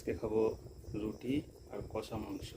আজকে খাব রুটি আর কষা মাংস।